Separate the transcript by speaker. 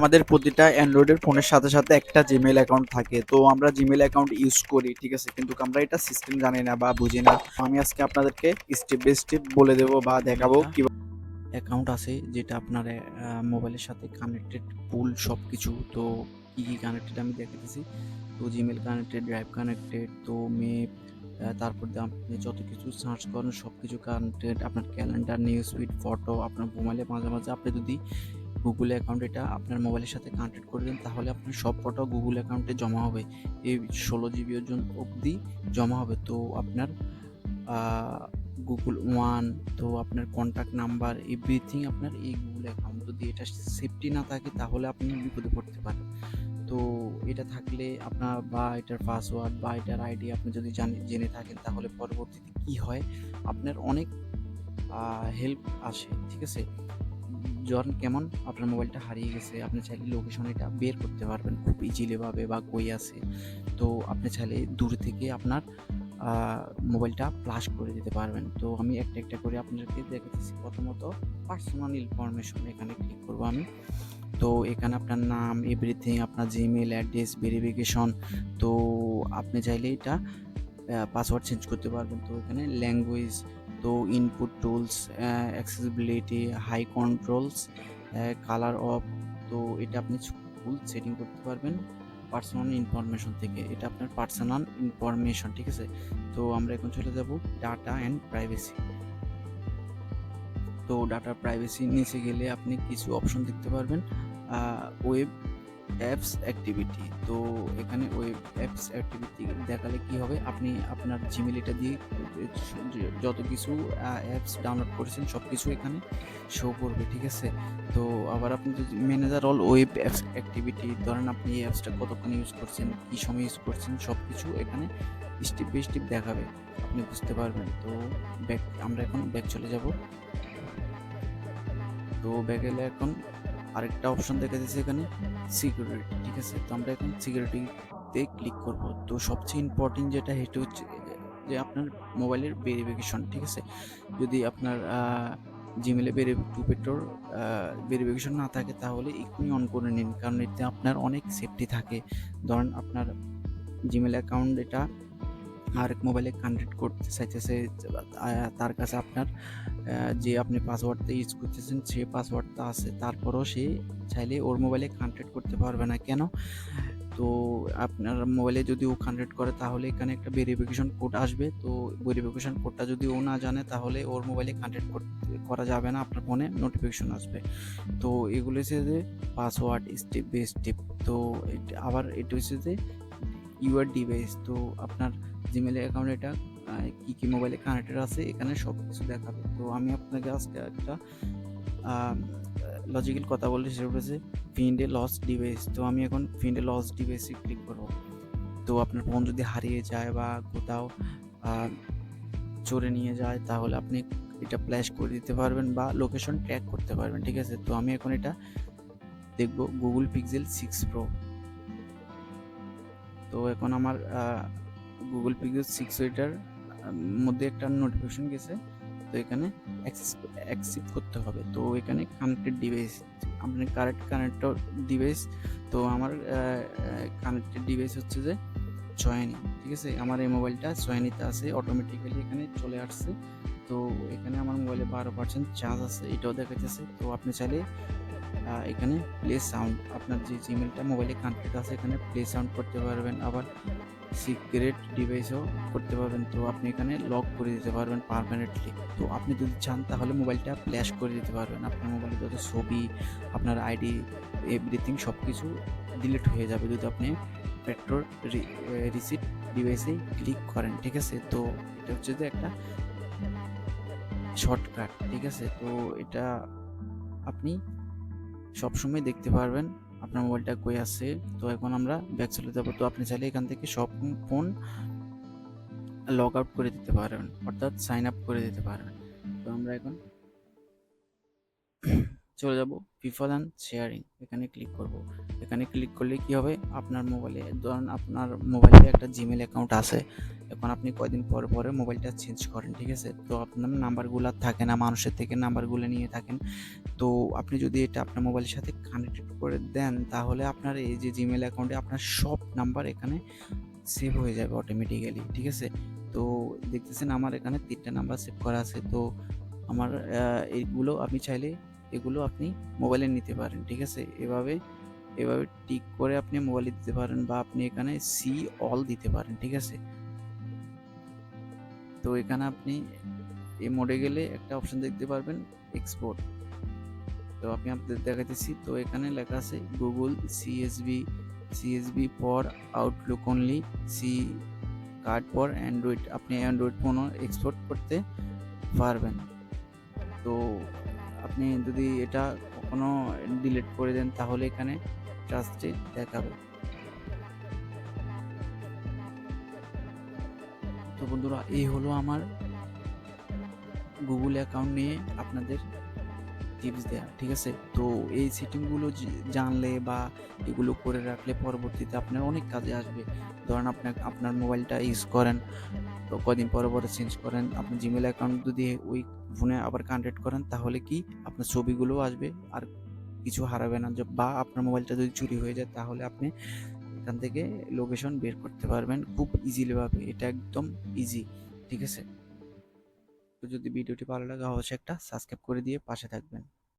Speaker 1: আমাদের প্রতিটা অ্যান্ড্রয়েডের ফোনের সাথে সাথে একটা জিমেল অ্যাকাউন্ট থাকে। তো আমরা জিমেল অ্যাকাউন্ট ইউজ করি ঠিক আছে? কিন্তু আমরা এটা সিস্টেম জানি না বা বুঝি না। আমি আজকে আপনাদেরকে স্টেপ বাই স্টেপ বলে দেবো বা দেখাবো কীভাবে অ্যাকাউন্ট আছে যেটা আপনার মোবাইলের সাথে কানেক্টেড পুল সব কিছু তো কী কী কানেক্টেড আমি দেখাতেছি তো জিমেল কানেক্টেড ড্রাইভ কানেক্টেড তো মেপ তারপর আপনি যত কিছু সার্চ করেন সব কিছু কানেক্টেড আপনার ক্যালেন্ডার নিউজ ফিড ফটো আপনার মোবাইলে মাঝে মাঝে আপনি যদি গুগল অ্যাকাউন্ট এটা আপনার মোবাইলের সাথে কানেক্টেড করে দেন, তাহলে আপনার সব ফটো গুগল অ্যাকাউন্টে জমা হবে। এই ষোলো জিবি ওজন অবধি জমা হবে। তো আপনার গুগল ওয়ান তো আপনার কন্ট্যাক্ট নাম্বার এভরিথিং আপনার এই গুগল অ্যাকাউন্ট যদি এটা সেফটি না থাকে, তাহলে আপনি বিপদে পড়তে পারেন। তো এটা থাকলে আপনার বা এটার পাসওয়ার্ড বা এটার আইডি আপনি যদি জানে, জেনে থাকেন, তাহলে পরবর্তীতে কি হয়? আপনার অনেক হেল্প আসে, ঠিক আছে? যখন কেমন? আপনার মোবাইলটা হারিয়ে গেছে, আপনি চাইলে লোকেশন এটা বের করতে পারবেন খুব ইজিলি ভাবে বা কই আছে। তো আপনি চাইলে দূর থেকে আপনার মোবাইলটা ফ্লাশ করে দিতে পারবেন। তো আমি একটা একটা করে আপনাদেরকে দেখাতেছি। প্রথমত পার্সোনাল ইনফরমেশন এখানে ক্লিক করব আমি। তো এখানে আপনার নাম এভরিথিং আপনার জিমেল অ্যাড্রেস ভেরিফিকেশন তো আপনি চাইলে এটা পাসওয়ার্ড চেঞ্জ করতে পারবেন। তো এখানে ল্যাঙ্গুয়েজ তো input tools accessibility high controls colour off তো এটা আপনি ফুল সেটিং করতে পারবেন পার্সোনাল ইনফরমেশন থেকে। এটা আপনার পার্সোনাল ইনফরমেশন ঠিক আছে? তো আমরা এখন চলে যাব ডাটা অ্যান্ড প্রাইভেসি তো ডাটা প্রাইভেসি নিচে গেলে আপনি কিছু অপশন দেখতে পারবেন ওয়েব অ্যাপস অ্যাক্টিভিটি তো এখানে ওয়েব অ্যাপস অ্যাক্টিভিটি দেখালে কি হবে? আপনি আপনার জিমেল এটা দিয়ে যত কিছু অ্যাপস ডাউনলোড করেছেন সব কিছু এখানে শো করবে, ঠিক আছে? তো আবার আপনি যদি manager all web apps activity ধরেন আপনি এই অ্যাপসটা কতক্ষণ ইউজ করছেন, কী সময় ইউজ করছেন সব কিছু এখানে স্টেপ বাই স্টেপ দেখাবে। আপনি বুঝতে পারবেন। তো ব্যাক আমরা এখন ব্যাক চলে যাব। তো ব্যাক এলে এখন আরেকটা অপশন দেখা যাচ্ছে এখানে সিকিউরিটি ঠিক আছে? তো আমরা এখন সিকিউরিটিতে ক্লিক করব। তো সবচেয়ে ইম্পর্টেন্ট যেটা, সেটা হচ্ছে যে আপনার মোবাইলের ভেরিফিকেশন ঠিক আছে? যদি আপনার জিমেলে বেরি টু পেট্রোর ভেরিফিকেশন না থাকে, তাহলে এক্ষুনি অন করে নিন। কারণ এতে আপনার অনেক সেফটি থাকে। ধরেন আপনার জিমেল অ্যাকাউন্ট এটা আরেক মোবাইলে কানেক্ট করতে চাইতেছে তার কাছে আপনার যে আপনি পাসওয়ার্ডটা ইউজ করতেছেন, সে পাসওয়ার্ডটা আছে, তারপরও সে চাইলে ওর মোবাইলে কানেক্ট করতে পারবে না। কেন? তো আপনার মোবাইলে যদি ও কানেক্ট করে, তাহলে এখানে একটা ভেরিফিকেশন কোড আসবে। তো ভেরিফিকেশন কোডটা যদি ও না জানে, তাহলে ওর মোবাইলে কানেক্ট করা যাবে না, আপনার ফোনে নোটিফিকেশন আসবে। তো এগুলো হচ্ছে যে পাসওয়ার্ড স্টেপ বাই স্টেপ তো আবার এটা হচ্ছে যে ইউআর ডিভাইস, তো আপনার জিমেল অ্যাকাউন্ট এটা কী কী মোবাইলে কানেক্টেড আছে, এখানে সব কিছু দেখাবে। তো আমি আপনাকে আজকে একটা লজিক্যাল কথা বলতে সেটা হচ্ছে ফিন্ডে লস ডিভাইস তো আমি এখন ফিন্ডে লস ডিভাইসে ক্লিক করব। তো আপনার ফোন যদি হারিয়ে যায় বা কোথাও চোরে নিয়ে যায়, তাহলে আপনি এটা ফ্ল্যাশ করে দিতে পারবেন বা লোকেশন ট্র্যাক করতে পারবেন, ঠিক আছে? তো আমি এখন এটা দেখব গুগল পিক্সেল সিক্স প্রো তো এখন আমার গুগল পিক্সেল সিক্স ওইটার মধ্যে একটা নোটিফিকেশন গেছে। তো এখানে অ্যাক্সেপ্ট করতে হবে। তো এখানে কানেক্টেড ডিভাইস আপনার কারেক্ট কানেক্টেড ডিভাইস তো আমার কানেক্টেড ডিভাইস হচ্ছে যে চয়নি ঠিক আছে? আমার এই মোবাইলটা চয়নিতে আছে অটোমেটিক্যালি এখানে চলে আসছে। তো এখানে আমার মোবাইলে বারো পার্সেন্ট চার্জ আছে, এটাও দেখাচ্ছে তো আপনি চাইলে এখানে প্লে সাউন্ড আপনার যে জিমেলটা মোবাইলে কানেক্টেড আছে, এখানে প্লে সাউন্ড করতে পারবেন। আবার সিক্রেট ডিভাইসও করতে পারবেন। তো আপনি এখানে লক করে দিতে পারবেন পারমানেন্টলি তো আপনি যদি চান, তাহলে মোবাইলটা ফ্ল্যাশ করে দিতে পারবেন। আপনার মোবাইলে যত ছবি, আপনার আইডি এভরিথিং সব কিছু ডিলিট হয়ে যাবে যদি আপনি পেট্রোল রিসিট ডিভাইসে ক্লিক করেন, ঠিক আছে? তো এটা হচ্ছে যে একটা শর্টকাট ঠিক আছে? তো এটা আপনি সবসময় দেখতে পারবেন আপনার মোবাইলটা কই আছে। তো এখন আমরা ব্যাক চলে যাব। তো আপনি চাইলে এখান থেকে সব ফোন লগ আউট করে দিতে পারবেন অর্থাৎ সাইন আপ করে দিতে পারবেন তো আমরা এখন চলে যাব। পিপল অ্যান্ড শেয়ারিং এখানে ক্লিক করব। এখানে ক্লিক করলে কি হবে? আপনার মোবাইলে ধরুন আপনার মোবাইলে একটা জিমেল অ্যাকাউন্ট আছে। এখন আপনি কয়দিন পর পরে মোবাইলটা চেঞ্জ করেন, ঠিক আছে? তো আপনার নাম্বারগুলো থাকে না, মানুষের থেকে নাম্বারগুলো নিয়ে থাকেন। তো আপনি যদি এটা আপনার মোবাইলের সাথে কানেক্টেড করে দেন, তাহলে আপনার এই যে জিমেল অ্যাকাউন্টে আপনার সব নাম্বার এখানে সেভ হয়ে যাবে অটোমেটিক্যালি ঠিক আছে? তো দেখতেছেন আমার এখানে তিনটা নাম্বার সেভ করা আছে। তো আমার এইগুলো আপনি চাইলে এগুলো আপনি মোবাইলে নিতে পারেন, ঠিক আছে? এভাবে এভাবে টিক করে আপনি মোবাইলে দিতে পারেন বা আপনি এখানে সি অল দিতে পারেন, ঠিক আছে? তো এখানে আপনি এই মোডে গেলে একটা অপশন দেখতে পারবেন এক্সপোর্ট তো আমি আপনাদের দেখাতেছি তো এখানে লেখা আছে Google CSV CSV for Outlook only C card for Android আপনি অ্যান্ড্রয়েড ফোনও এক্সপোর্ট করতে পারবেন। তো আপনি যদি এটা কখনো ডিলিট করে দেন, তাহলে এখানে ট্রাস্টে দেখাবে। তো বন্ধুরা, এই হলো আমার গুগল অ্যাকাউন্ট নিয়ে আপনাদের টিপস দেওয়া ঠিক আছে? তো এই সেটিংগুলো জানলে বা এগুলো করে রাখলে পরবর্তীতে আপনার অনেক কাজে আসবে। ধরেন আপনার আপনার মোবাইলটা ইউজ করেন, তো কদিন পরে পরে চেঞ্জ করেন আপনি জিমেল অ্যাকাউন্ট যদি ওই ফোনে আবার কানেক্ট করেন, তাহলে কি আপনার ছবিগুলোও আসবে আর কিছু হারাবে না। বা আপনার মোবাইলটা যদি চুরি হয়ে যায়, তাহলে আপনি এখান থেকে লোকেশন বের করতে পারবেন খুব ইজিলি ভাবে। এটা একদম ইজি ঠিক আছে? যদি ভিডিওটি ভালো লাগে অবশ্যই একটা সাবস্ক্রাইব করে দিয়ে পাশে থাকবেন।